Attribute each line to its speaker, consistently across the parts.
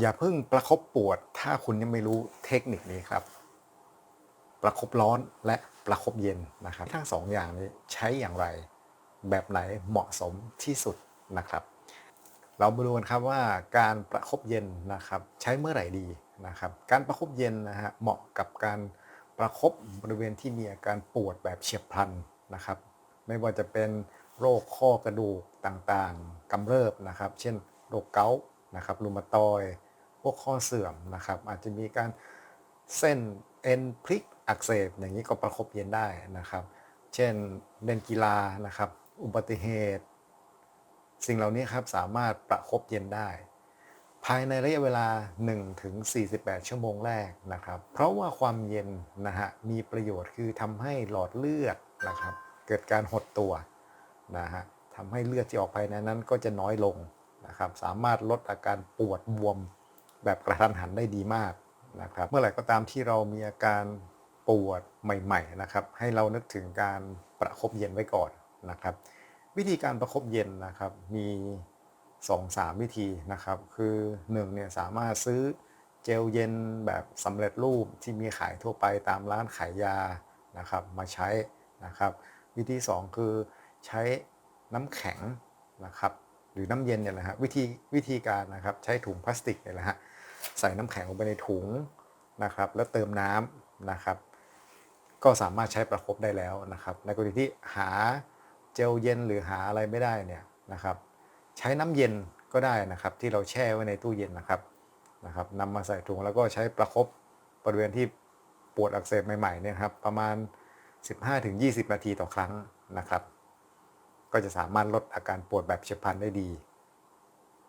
Speaker 1: อย่าเพิ่งประคบปวด ถ้าคุณยังไม่รู้เทคนิคนี้ครับ ประคบร้อนและประคบเย็นนะครับ ทั้งสองอย่างนี้ใช้อย่างไร แบบไหนเหมาะสมที่สุดนะครับ เรามาดูกันครับว่าการประคบเย็นนะครับ ใช้เมื่อไหร่ดีนะครับ การประคบเย็นนะฮะเหมาะกับการประคบบริเวณที่มีอาการปวดแบบเฉียบพลันนะครับ ไม่ว่าจะเป็นโรคข้อกระดูกต่างๆกำเริบนะครับ เช่น โรคเกาต์ นะครับรูมาตอยพวกข้อเสื่อมนะครับ อาจจะมีการเส้นเอ็นพลิกอักเสบอย่างนี้ก็ประคบเย็นได้นะครับ เช่นเล่นกีฬานะครับ อุบัติเหตุ สิ่งเหล่านี้ครับสามารถประคบเย็นได้ ภายในระยะเวลา 1-48 ชั่วโมงแรกนะครับ เพราะว่าความเย็นนะฮะมีประโยชน์คือทำให้หลอดเลือดนะครับ เกิดการหดตัวนะฮะทำให้เลือดที่ออกภายในนั้นก็จะน้อยลง นะครับสามารถลดอาการปวดบวมแบบกระทันหันได้ดีมากนะครับเมื่อไหร่ก็ตามที่เรามีอาการปวดใหม่ๆนะครับให้เรานึกถึงการประคบเย็นไว้ก่อนนะครับวิธีการประคบเย็นนะครับมี2-3 วิธีนะครับ คือ1เนี่ยสามารถซื้อเจลเย็นแบบสำเร็จรูปที่มีขายทั่วไปตามร้านขายยานะครับมาใช้นะครับ วิธี 2 คือใช้น้ำแข็งนะครับ หรือน้ำเย็นเนี่ยแหละฮะวิธีวิธีการนะครับใช้ถุงพลาสติกเนี่ยแหละฮะใส่น้ำแข็งลงไปในถุงนะครับ แล้วเติมน้ำนะครับ ก็สามารถใช้ประคบได้แล้วนะครับ ในกรณีที่หาเจลเย็นหรือหาอะไรไม่ได้เนี่ยนะครับ ใช้น้ำเย็นก็ได้นะครับที่เราแช่ไว้ในตู้เย็นนะครับนะครับนำมาใส่ถุงแล้วก็ใช้ประคบบริเวณที่ปวดอักเสบใหม่ๆเนี่ยครับประมาณ 15-20 นาทีต่อครั้งนะครับ ก็จะสามารถลดอาการปวดแบบเฉียบพลันได้ดี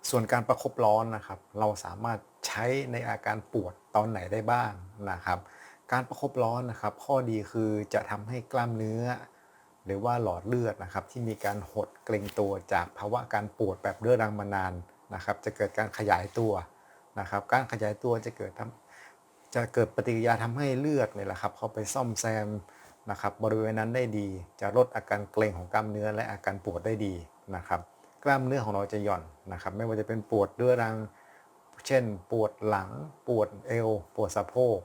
Speaker 1: ส่วนการประคบร้อนนะครับ เราสามารถใช้ในอาการปวดตอนไหนได้บ้างนะครับ การประคบร้อนนะครับ ข้อดีคือจะทำให้กล้ามเนื้อ หรือว่าหลอดเลือดนะครับ ที่มีการหดเกร็งตัวจากภาวะการปวดแบบเรื้อรังมานานนะครับ จะเกิดการขยายตัวนะครับ การขยายตัวจะเกิดทำจะเกิดปฏิกิริยาทำให้เลือดเนี่ยแหละครับ เข้าไปซ่อมแซม นะครับบริเวณนั้นได้ดีจะลดอาการเกร็งของกล้ามเนื้อและอาการปวดได้ดีนะครับ กล้ามเนื้อของเราจะหย่อนนะครับ ไม่ว่าจะเป็นปวดเรื้อรัง เช่น ปวดหลัง ปวดเอว ปวดสะโพก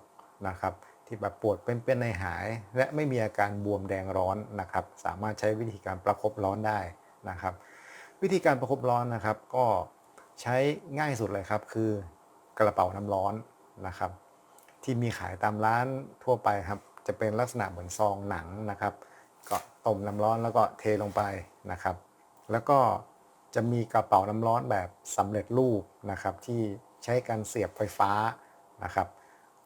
Speaker 1: นะครับ ที่แบบปวดเป็นๆในหาย และไม่มีอาการบวมแดงร้อนนะครับ สามารถใช้วิธีการประคบร้อนได้นะครับ วิธีการประคบร้อนนะครับ ก็ใช้ง่ายสุดเลยครับ คือกระเป๋าน้ำร้อนนะครับ ที่มีขายตามร้านทั่วไปครับ จะเป็นลักษณะเหมือนซองหนังนะครับ ก็ต้มน้ำร้อนแล้วก็เทลงไปนะครับ แล้วก็จะมีกระเป๋าน้ำร้อนแบบสำเร็จรูปนะครับ ที่ใช้การเสียบไฟฟ้านะครับ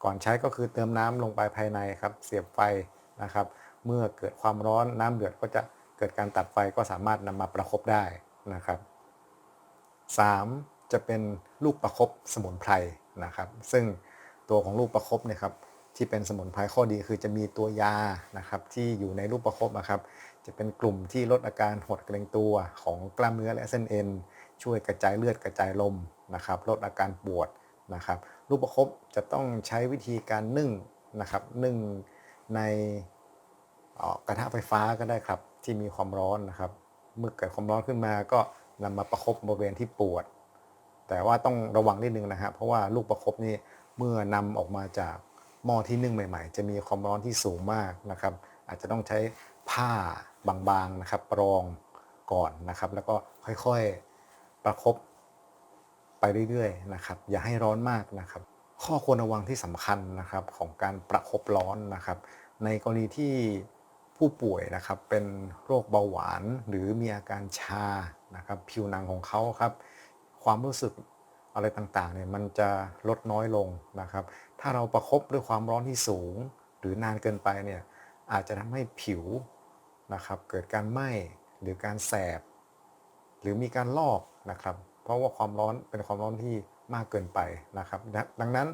Speaker 1: ก่อนใช้ก็คือเติมน้ำลงไปภายในครับ เสียบไฟนะครับ เมื่อเกิดความร้อนน้ำเดือดก็จะเกิดการตัดไฟก็สามารถนำมาประคบได้นะครับ 3. จะเป็นลูกประคบสมุนไพรนะครับ ซึ่งตัวของลูกประคบเนี่ยครับ ที่เป็นสมุนไพรข้อดีคือจะมีตัวยานะครับที่อยู่ในลูกประคบนะครับ จะเป็นกลุ่มที่ลดอาการหดเกร็งตัวของกล้ามเนื้อและเส้นเอ็น ช่วยกระจายเลือดกระจายลมนะครับลดอาการปวดนะครับลูกประคบจะต้องใช้วิธีการนึ่งนะครับนึ่งในกระทะไฟฟ้าก็ได้ครับที่มีความร้อนนะครับ เมื่อเกิดความร้อนขึ้นมาก็นำมาประคบบริเวณที่ปวด แต่ว่าต้องระวังนิดนึงนะครับเพราะว่าลูกประคบนี่เมื่อนำออกมาจาก หม้อที่นึ่งใหม่ ๆ จะมีความร้อนที่สูงมากนะครับ อาจจะต้องใช้ผ้าบางๆนะครับรองก่อนนะครับ แล้วก็ค่อยๆประคบไปเรื่อยๆนะครับ อย่าให้ร้อนมากนะครับ ข้อควรระวังที่สำคัญนะครับของการประคบร้อนนะครับ ในกรณีที่ผู้ป่วยนะครับเป็นโรคเบาหวานหรือมีอาการชานะครับ ผิวหนังของเขาครับ ความรู้สึก อะไรต่างๆเนี่ยมันจะลดน้อยลงนะครับ ถ้าเราประครบด้วยความร้อนที่สูง หรือนานเกินไปเนี่ยอาจจะทำให้ผิวนะครับ เกิดการไหม้หรือการแสบ หรือมีการลอกนะครับ เพราะว่าความร้อนเป็นความร้อนที่มากเกินไปนะครับ ดังนั้น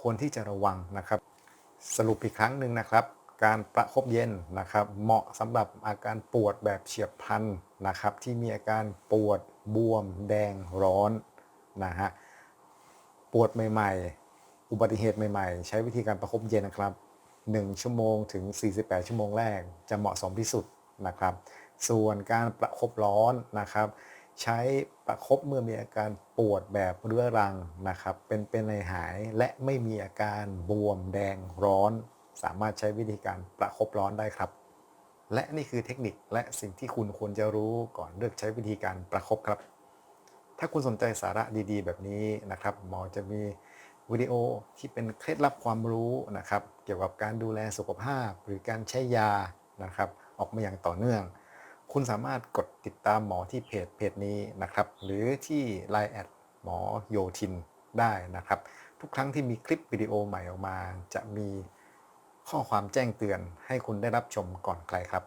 Speaker 1: ควรที่จะระวังนะครับ สรุปอีกครั้งหนึ่งนะครับ การประคบเย็นนะครับ เหมาะสำหรับอาการปวดแบบเฉียบพลันนะครับ ที่มีอาการปวดบวม แดงร้อนนะฮะ ปวดใหม่ๆ อุบัติเหตุใหม่ๆ ใช้วิธีการประคบเย็นนะครับ 1 ชั่วโมงถึง 48 ชั่วโมงแรกจะเหมาะสมที่สุดนะครับ ส่วนการประคบร้อนนะครับ ใช้ประคบเมื่อมีอาการปวดแบบเรื้อรังนะครับ เป็นเป็นในหายและไม่มีอาการบวมแดงร้อน สามารถใช้วิธีการประคบร้อนได้ครับ และนี่คือเทคนิคและสิ่งที่คุณควรจะรู้ก่อนเลือกใช้วิธีการประคบครับ ถ้าคุณสนใจสาระดีๆ แบบนี้นะครับหมอจะมีวิดีโอที่เป็นเคล็ดลับความรู้นะครับ เกี่ยวกับการดูแลสุขภาพ หรือการใช้ยานะครับ ออกมาอย่างต่อเนื่อง คุณสามารถกดติดตามหมอที่เพจเพจนี้นะครับ หรือที่ Line แอดหมอโยทินได้นะครับ ทุกครั้งที่มีคลิปวิดีโอใหม่ออกมา จะมีข้อความแจ้งเตือนให้คุณได้รับชมก่อนใครครับ